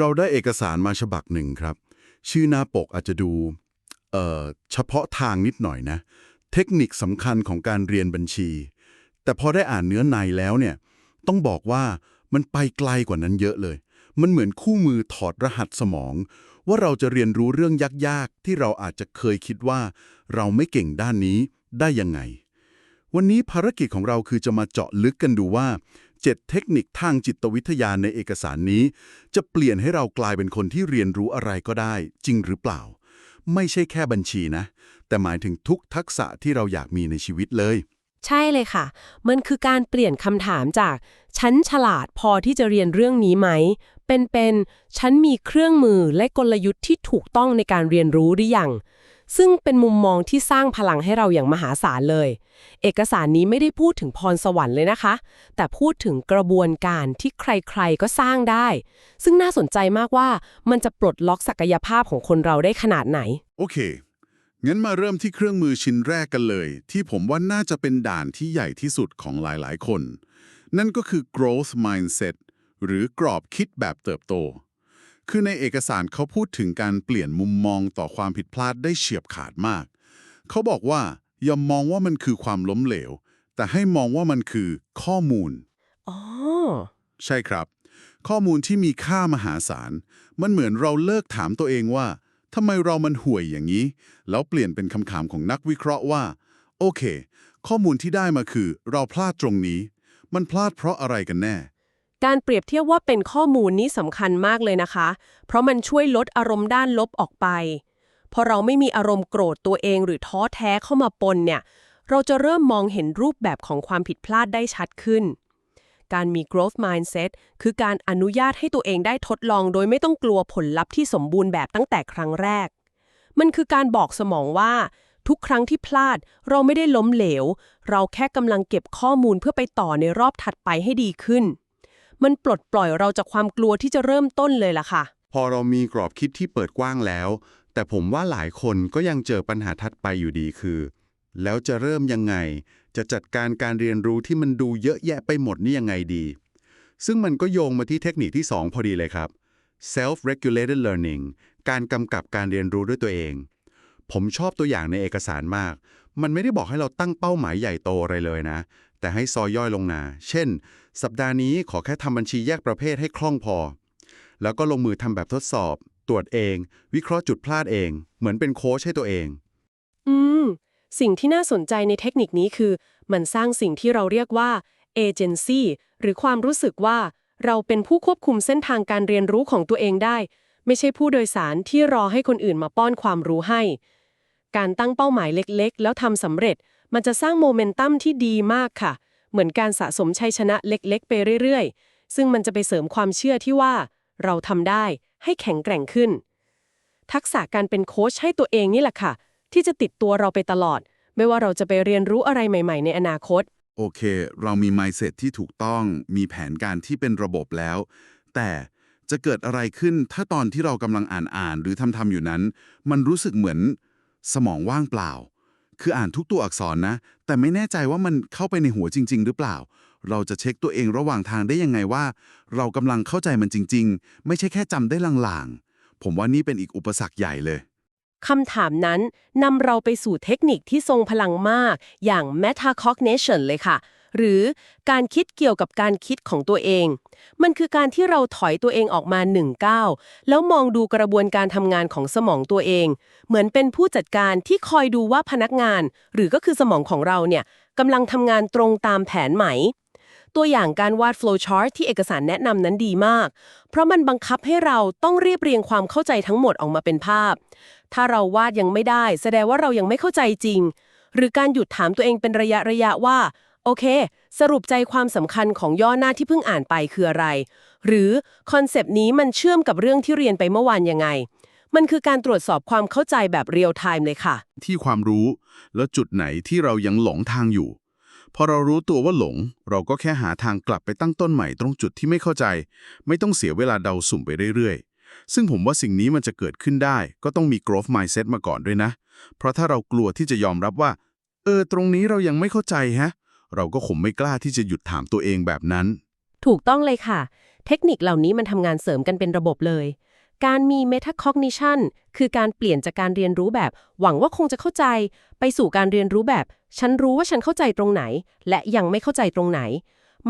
เราได้เอกสารมาฉบับหนึ่งครับ ชื่อหน้าปกอาจจะดูเเฉพาะทางนิดหน่อยนะ เทคนิคสำคัญของการเรียนบัญชี แต่พอได้อ่านเนื้อในแล้วเนี่ย ต้องบอกว่ามันไปไกลกว่านั้นเยอะเลย มันเหมือนคู่มือถอดรหัสสมอง ว่าเราจะเรียนรู้เรื่องยากๆ ที่เราอาจจะเคยคิดว่า เราไม่เก่งด้านนี้ได้ยังไง วันนี้ภารกิจของเราคือจะมาเจาะลึกกันดูว่า 7 เทคนิคทางจิตวิทยาในเอกสารนี้ จะเปลี่ยนให้เรากลายเป็นคนที่เรียนรู้อะไรก็ได้ จริงหรือเปล่า ไม่ใช่แค่บัญชีนะ แต่หมายถึงทุกทักษะที่เราอยากมีในชีวิตเลย ใช่เลยค่ะ มันคือการเปลี่ยนคำถามจาก ฉันฉลาดพอที่จะเรียนเรื่องนี้ไหม เป็นเป็นฉันมีเครื่องมือและกลยุทธ์ที่ถูกต้องในการเรียนรู้หรือยัง ซึ่งเป็นมุมมองที่สร้างพลังให้เราอย่างมหาศาลเลย เอกสารนี้ไม่ได้พูดถึงพรสวรรค์เลยนะคะ แต่พูดถึงกระบวนการที่ใครๆก็สร้างได้ ซึ่งน่าสนใจมากว่ามันจะปลดล็อกศักยภาพของคนเราได้ขนาดไหน โอเค งั้นมาเริ่มที่เครื่องมือชิ้นแรกกันเลย ที่ผมว่าน่าจะเป็นด่านที่ใหญ่ที่สุดของหลายๆ คน นั่นก็คือ growth mindset หรือกรอบคิดแบบเติบโต คือในเอกสารเขาพูดถึงการเปลี่ยนมุมมองต่อความผิดพลาดได้เฉียบขาดมาก เขาบอกว่าอย่ามองว่ามันคือความล้มเหลว แต่ให้มองว่ามันคือข้อมูล อ๋อ ใช่ครับ ข้อมูลที่มีค่ามหาศาล มันเหมือนเราเลิกถามตัวเองว่าทำไมเรามันห่วยอย่างนี้ แล้วเปลี่ยนเป็นคำถามของนักวิเคราะห์ว่า โอเค ข้อมูลที่ได้มาคือ เราพลาดตรงนี้ มันพลาดเพราะอะไรกันแน่ การเปรียบเทียบว่าเป็นข้อมูลนี้สำคัญมากเลยนะคะ เพราะมันช่วยลดอารมณ์ด้านลบออกไป พอเราไม่มีอารมณ์โกรธตัวเองหรือท้อแท้เข้ามาปนเนี่ย เราจะเริ่มมองเห็นรูปแบบของความผิดพลาดได้ชัดขึ้น การมี growth mindset คือการอนุญาตให้ตัวเองได้ทดลองโดยไม่ต้องกลัวผลลัพธ์ที่สมบูรณ์แบบตั้งแต่ครั้งแรก มันคือการบอกสมองว่า ทุกครั้งที่พลาด เราไม่ได้ล้มเหลว เราแค่กำลังเก็บข้อมูลเพื่อไปต่อในรอบถัดไปให้ดีขึ้น มันปลดปล่อยเราจากความกลัวที่จะเริ่มต้นเลยล่ะค่ะ พอเรามีกรอบคิดที่เปิดกว้างแล้ว แต่ผมว่าหลายคนก็ยังเจอปัญหาทัดไปอยู่ดีคือ แล้วจะเริ่มยังไง จะจัดการการเรียนรู้ที่มันดูเยอะแยะไปหมดนี่ยังไงดี ซึ่งมันก็โยงมาที่เทคนิคที่ 2 พอดีเลยครับ self-regulated learning การกำกับการเรียนรู้ด้วยตัวเอง ผมชอบตัวอย่างในเอกสารมาก มันไม่ได้บอกให้เราตั้งเป้าหมายใหญ่โตอะไรเลยนะ แต่ให้ซอยย่อยลงนา เช่น สัปดาห์นี้ขอแค่ทำบัญชีแยกประเภทให้คล่องพอ แล้วก็ลงมือทำแบบทดสอบ ตรวจเอง วิเคราะห์จุดพลาดเอง เหมือนเป็นโค้ชให้ตัวเอง อืม สิ่งที่น่าสนใจในเทคนิคนี้คือ มันสร้างสิ่งที่เราเรียกว่า agency หรือความรู้สึกว่า เราเป็นผู้ควบคุมเส้นทางการเรียนรู้ของตัวเองได้ ไม่ใช่ผู้โดยสารที่รอให้คนอื่นมาป้อนความรู้ให้ การตั้งเป้าหมายเล็กๆ แล้วทำสำเร็จ มันจะสร้างโมเมนตัมที่ดีมากค่ะ เหมือนการสะสมชัยชนะเล็กๆ ไปเรื่อยๆ ซึ่งมันจะไปเสริมความเชื่อที่ว่า เราทำได้ให้แข็งแกร่งขึ้น ทักษะการเป็นโค้ชให้ตัวเองนี่แหละค่ะ ที่จะติดตัวเราไปตลอด ไม่ว่าเราจะไปเรียนรู้อะไรใหม่ ๆ ในอนาคต โอเค เรามี mindset ที่ถูกต้องมีแผนการที่เป็นระบบแล้ว แต่จะเกิดอะไรขึ้นถ้าตอนที่เรากำลังอ่านอ่านหรือทำทำอยู่นั้น มันรู้สึกเหมือนสมองว่างเปล่า คืออ่านทุกตัวอักษรนะ แต่ไม่แน่ใจว่ามันเข้าไปในหัวจริง ๆ หรือเปล่า เราจะเช็คตัวเองระหว่างทางได้ยังไงว่า เรากำลังเข้าใจมันจริง ๆ ไม่ใช่แค่จำได้ลางๆ ผมว่านี่เป็นอีกอุปสรรคใหญ่เลยคำถามนั้นนำเราไปสู่เทคนิคที่ทรงพลังมาก อย่าง metacognition เลยค่ะ หรือการคิดเกี่ยวกับการคิดของตัวเอง มันคือการที่เราถอยตัวเองออกมาหนึ่งก้าวแล้วมองดูกระบวนการทำงานของสมองตัวเอง เหมือนเป็นผู้จัดการที่คอยดูว่าพนักงาน หรือก็คือสมองของเราเนี่ยกำลังทำงานตรงตามแผนไหมตัวอย่างการวาด flowchart ที่เอกสารแนะนำนั้นดีมาก เพราะมันบังคับให้เราต้องเรียบเรียงความเข้าใจทั้งหมดออกมาเป็นภาพ ถ้าเราวาดยังไม่ได้ แสดงว่าเรายังไม่เข้าใจจริง หรือการหยุดถามตัวเองเป็นระยะระยะว่า โอเค สรุปใจความสำคัญของย่อหน้าที่เพิ่งอ่านไปคืออะไร หรือคอนเซปต์นี้มันเชื่อมกับเรื่องที่เรียนไปเมื่อวานยังไง มันคือการตรวจสอบความเข้าใจแบบเรียลไทม์เลยค่ะ ที่ความรู้ แล้วจุดไหนที่เรายังหลงทางอยู่ พอเรารู้ตัวว่าหลง เราก็แค่หาทางกลับไปตั้งต้นใหม่ตรงจุดที่ไม่เข้าใจ ไม่ต้องเสียเวลาเดาสุ่มไปเรื่อยๆ ซึ่งผมว่าสิ่งนี้มันจะเกิดขึ้นได้ ก็ต้องมี growth mindset มาก่อนด้วยนะ เพราะถ้าเรากลัวที่จะยอมรับว่า เออ ตรงนี้เรายังไม่เข้าใจฮะ เราก็คงไม่กล้าที่จะหยุดถามตัวเองแบบนั้น ถูกต้องเลยค่ะเเทคนิคเหล่านี้มันทำงานเสริมกันเป็นระบบเลย การมี metacognition คือการเปลี่ยนจากการเรียนรู้แบบ หวังว่าคงจะเข้าใจ ไปสู่การเรียนรู้แบบ ฉันรู้ว่าฉันเข้าใจตรงไหน และยังไม่เข้าใจตรงไหน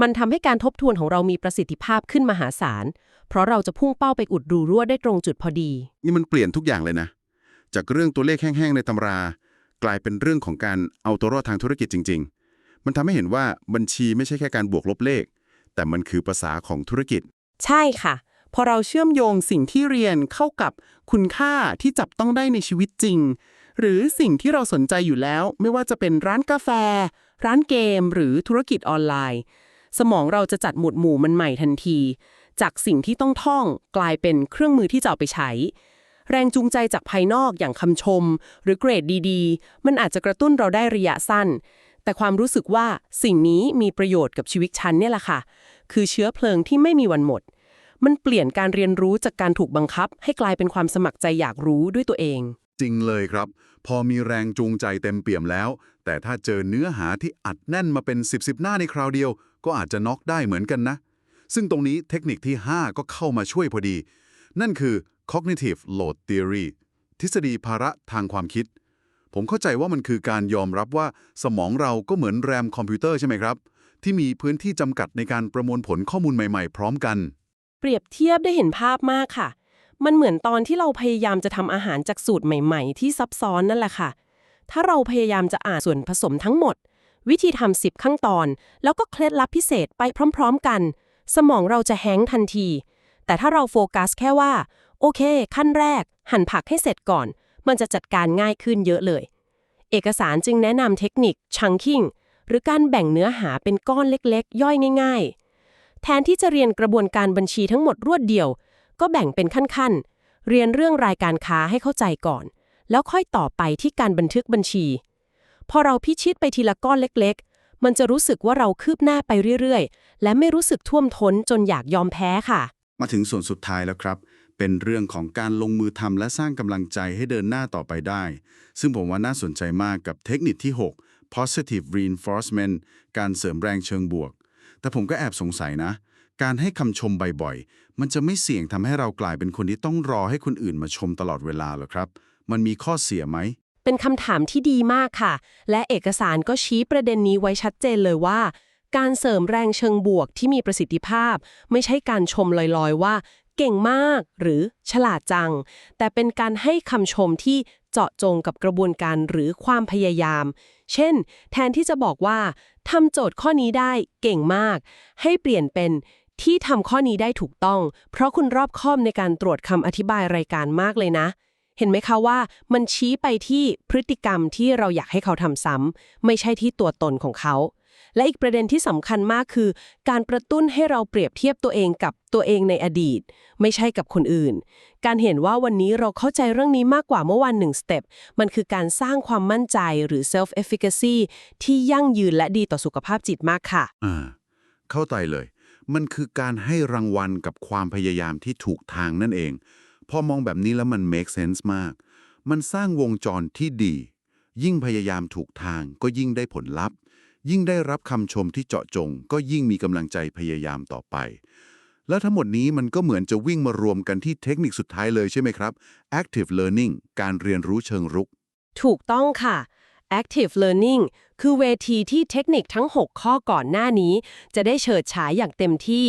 มันทำให้การทบทวนของเรามีประสิทธิภาพขึ้นมหาศาล เพราะเราจะพุ่งเป้าไปอุดรูรั่วได้ตรงจุดพอดี นี่มันเปลี่ยนทุกอย่างเลยนะ จากเรื่องตัวเลขแห้งๆในตำรา กลายเป็นเรื่องของการเอาตัวรอดทางธุรกิจจริง ๆ มันทำให้เห็นว่าบัญชีไม่ใช่แค่การบวกลบเลข แต่มันคือภาษาของธุรกิจ ใช่ค่ะ พอเราเชื่อมโยงสิ่งที่เรียนเข้ากับคุณค่าที่จับต้องได้ในชีวิตจริง หรือสิ่งที่เราสนใจอยู่แล้ว ไม่ว่าจะเป็นร้านกาแฟ ร้านเกม หรือธุรกิจออนไลน์ สมองเราจะจัดหมวดหมู่มันใหม่ทันที จากสิ่งที่ต้องท่องกลายเป็นเครื่องมือที่จะเอาไปใช้แรงจูงใจจากภายนอกอย่างคำชม หรือเกรดดีๆ มันอาจจะกระตุ้นเราได้ระยะสั้น แต่ความรู้สึกว่าสิ่งนี้มีประโยชน์กับชีวิตฉันเนี่ยแหละค่ะ คือเชื้อเพลิงที่ไม่มีวันหมด มันเปลี่ยนการเรียนรู้จากการถูกบังคับ ให้กลายเป็นความสมัครใจอยากรู้ด้วยตัวเอง จริงเลยครับ พอมีแรงจูงใจเต็มเปี่ยมแล้ว แต่ถ้าเจอเนื้อหาที่อัดแน่นมาเป็น 10บสหน้าในคราวเดียว ก็อาจจะน็อกได้เหมือนกันนะ ซึ่งตรงนี้เทคนิคที่ 5 ก็เข้ามาช่วยพอดี นั่นคือ cognitive load theory ทฤษฎีภาระทางความคิด ผมเข้าใจว่ามันคือการยอมรับว่าสมองเราก็เหมือนแรมคอมพิวเตอร์ใช่ไหมครับ ที่มีพื้นที่จำกัดในการประมวลผลข้อมูลใหม่ๆ พร้อมกัน เปรียบเทียบได้เห็นภาพมากค่ะ มันเหมือนตอนที่เราพยายามจะทำอาหารจากสูตรใหม่ๆ ที่ซับซ้อนนั่นแหละค่ะ ถ้าเราพยายามจะอ่านส่วนผสมทั้งหมด วิธีทำสิบขั้นตอน แล้วก็เคล็ดลับพิเศษไปพร้อม ๆ กัน สมองเราจะแฮงทันที แต่ถ้าเราโฟกัสแค่ว่า โอเค ขั้นแรก หั่นผักให้เสร็จก่อน มันจะจัดการง่ายขึ้นเยอะเลย เอกสารจึงแนะนำเทคนิค chunking หรือการแบ่งเนื้อหาเป็นก้อนเล็กๆ ย่อยง่ายๆ แทนที่จะเรียนกระบวนการบัญชีทั้งหมดรวดเดียว ก็แบ่งเป็นขั้นๆ เรียนเรื่องรายการค้าให้เข้าใจก่อน แล้วค่อยต่อไปที่การบันทึกบัญชี พอเราพิชิตไปทีละก้อนเล็กๆ มันจะรู้สึกว่าเราคืบหน้าไปเรื่อยๆ และไม่รู้สึกท่วมท้นจนอยากยอมแพ้ค่ะ มาถึงส่วนสุดท้ายแล้วครับ เป็นเรื่องของการลงมือทำและสร้างกำลังใจให้เดินหน้าต่อไปได้ ซึ่งผมว่าน่าสนใจมากกับเทคนิคที่ 6 positive reinforcement การเสริมแรงเชิงบวก แต่ผมก็แอบสงสัยนะ การให้คำชมบ่อยๆ มันจะไม่เสี่ยงทำให้เรากลายเป็นคนที่ต้องรอให้คนอื่นมาชมตลอดเวลาหรอครับ มันมีข้อเสียไหม เป็นคำถามที่ดีมากค่ะ และเอกสารก็ชี้ประเด็นนี้ไว้ชัดเจนเลยว่า การเสริมแรงเชิงบวกที่มีประสิทธิภาพ ไม่ใช่การชมลอยๆ ว่า เก่งมาก หรือฉลาดจัง แต่เป็นการให้คำชมที่เจาะจงกับกระบวนการหรือความพยายาม เช่น แทนที่จะบอกว่าทำโจทย์ข้อนี้ได้เก่งมาก ให้เปลี่ยนเป็นที่ทำข้อนี้ได้ถูกต้อง เพราะคุณรอบคอบในการตรวจคำอธิบายรายการมากเลยนะ เห็นไหมคะว่ามันชี้ไปที่พฤติกรรมที่เราอยากให้เขาทำซ้ำไม่ใช่ที่ตัวตนของเขา และอีกประเด็นที่สำคัญมากคือ การกระตุ้นให้เราเปรียบเทียบตัวเองกับตัวเองในอดีต ไม่ใช่กับคนอื่น การเห็นว่าวันนี้เราเข้าใจเรื่องนี้มากกว่าเมื่อวันหนึ่งสเต็ปมันคือการสร้างความมั่นใจหรือ self efficacy ที่ยั่งยืนและดีต่อสุขภาพจิตมากค่ะ อ่า เข้าใจเลย มันคือการให้รางวัลกับความพยายามที่ถูกทางนั่นเอง พอมองแบบนี้แล้วมัน make sense มาก มันสร้างวงจรที่ดี ยิ่งพยายามถูกทางก็ยิ่งได้ผลลัพธ์ ยิ่งได้รับคำชมที่เจาะจง ก็ยิ่งมีกำลังใจพยายามต่อไป แล้วทั้งหมดนี้มันก็เหมือนจะวิ่งมารวมกันที่เทคนิคสุดท้ายเลยใช่ไหมครับ active learning การเรียนรู้เชิงรุก ถูกต้องค่ะ Active Learning คือเวทีที่เทคนิคทั้ง 6 ข้อก่อนหน้านี้ จะได้เฉิดฉายอย่างเต็มที่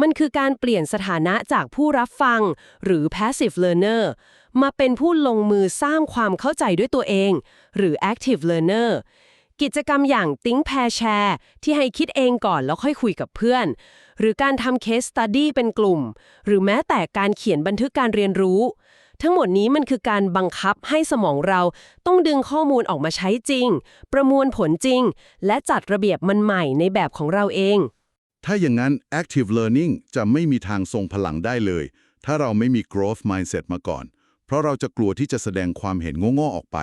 มันคือการเปลี่ยนสถานะจากผู้รับฟัง หรือ Passive Learner มาเป็นผู้ลงมือสร้างความเข้าใจด้วยตัวเอง หรือ Active Learner กิจกรรมอย่าง Think Pair Share ที่ให้คิดเองก่อนแล้วค่อยคุยกับเพื่อน หรือการทำ Case Study เป็นกลุ่ม หรือแม้แต่การเขียนบันทึกการเรียนรู้ ทั้งหมดนี้มันคือการบังคับให้สมองเราต้องดึงข้อมูลออกมาใช้จริง ประมวลผลจริง และจัดระเบียบมันใหม่ในแบบของเราเอง ถ้าอย่างนั้น active learning จะไม่มีทางทรงพลังได้เลย ถ้าเราไม่มี growth mindset มาก่อน เพราะเราจะกลัวที่จะแสดงความเห็นโง่ๆออกไป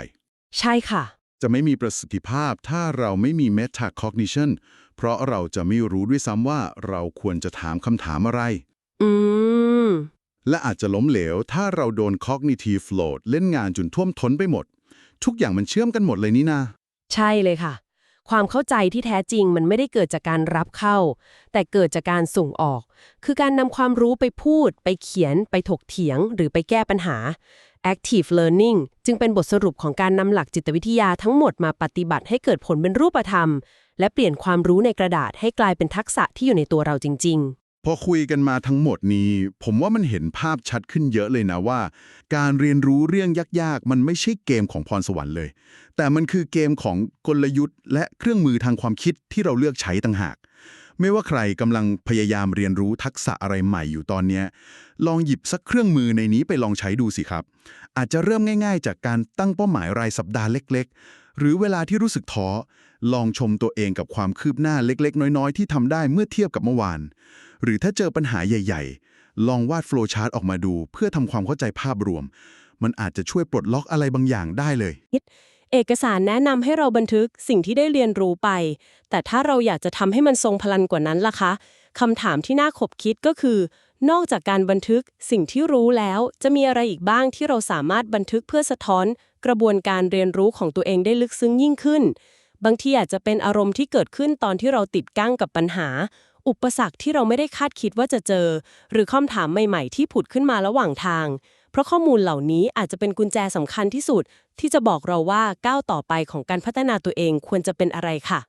ใช่ค่ะ จะไม่มีประสิทธิภาพถ้าเราไม่มี metacognition เพราะเราจะไม่รู้ด้วยซ้ำว่าเราควรจะถามคำถามอะไร อืม และอาจจะล้มเหลว ถ้าเราโดน cognitive load เล่นงานจนท่วมท้นไปหมด ทุกอย่างมันเชื่อมกันหมดเลยนี่นา ใช่เลยค่ะ ความเข้าใจที่แท้จริงมันไม่ได้เกิดจากการรับเข้า แต่เกิดจากการส่งออก คือการนำความรู้ไปพูด ไปเขียน ไปถกเถียง หรือไปแก้ปัญหา active learning จึงเป็นบทสรุปของการนำหลักจิตวิทยาทั้งหมดมาปฏิบัติให้เกิดผลเป็นรูปธรรม และเปลี่ยนความรู้ในกระดาษให้กลายเป็นทักษะที่อยู่ในตัวเราจริง ๆ พอคุยกันมาทั้งหมดนี้ ผมว่ามันเห็นภาพชัดขึ้นเยอะเลยนะว่า การเรียนรู้เรื่องยากๆ มันไม่ใช่เกมของพรสวรรค์เลย แต่มันคือเกมของกลยุทธ์ และเครื่องมือทางความคิดที่เราเลือกใช้ต่างหาก ไม่ว่าใครกำลังพยายามเรียนรู้ทักษะอะไรใหม่อยู่ตอนนี้ลองหยิบสักเครื่องมือในนี้ไปลองใช้ดูสิครับ อาจจะเริ่มง่าย ๆ จากการตั้งเป้าหมายรายสัปดาห์เล็ก ๆ หรือเวลาที่รู้สึกท้อ ลองชมตัวเองกับความคืบหน้าเล็กๆ น้อยๆ ที่ทำได้เมื่อเทียบกับเมื่อวาน หรือถ้าเจอปัญหาใหญ่ ๆ ลองวาดโฟล์ชาร์ตออกมาดู เพื่อทำความเข้าใจภาพรวม มันอาจจะช่วยปลดล็อกอะไรบางอย่างได้เลย เอกสารแนะนำให้เราบันทึกสิ่งที่ได้เรียนรู้ไป แต่ถ้าเราอยากจะทำให้มันทรงพลังกว่านั้นล่ะคะคำถามที่น่าขบคิดก็คือ นอกจากการบันทึกสิ่งที่รู้แล้ว จะมีอะไรอีกบ้างที่เราสามารถบันทึกเพื่อสะท้อน กระบวนการเรียนรู้ของตัวเองได้ลึกซึ้งยิ่งขึ้น บางทีอาจจะเป็นอารมณ์ที่เกิดขึ้นตอนที่เราติดกั้งกับปัญหา อุปสรรคที่เราไม่ได้คาดคิดว่าจะเจอ หรือคำถามใหม่ๆ ที่ผุดขึ้นมาระหว่างทาง เพราะข้อมูลเหล่านี้อาจจะเป็นกุญแจสำคัญที่สุด ที่จะบอกเราว่าก้าวต่อไปของการพัฒนาตัวเองควรจะเป็นอะไรค่ะ